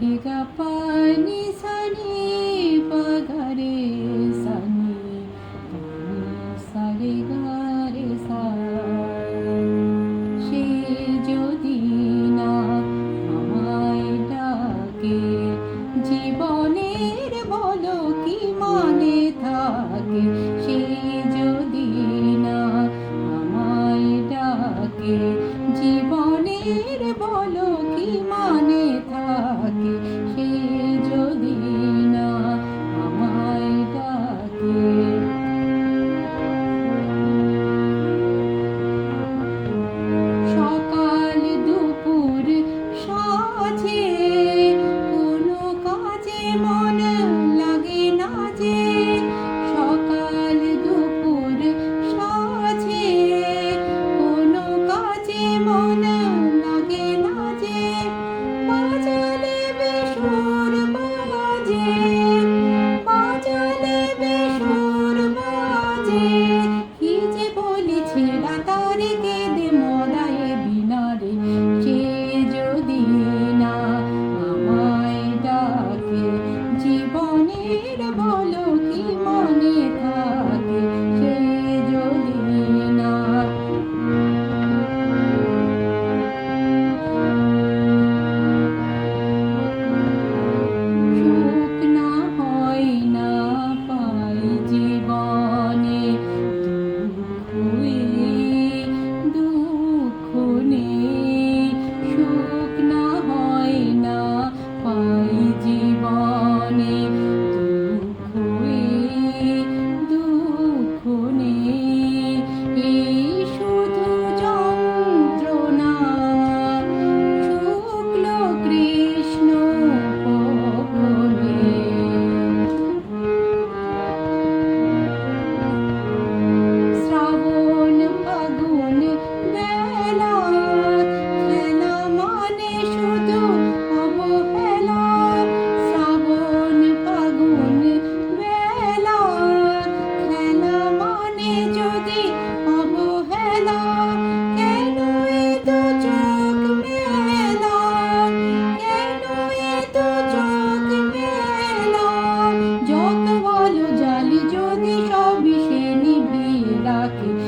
पड़ेगा पानी যে কি যে বলেছে, রাতারে কেঁদে মদায় বিনারে, সে যদি না আমায় ডাকে, জীবনের বলো কি lucky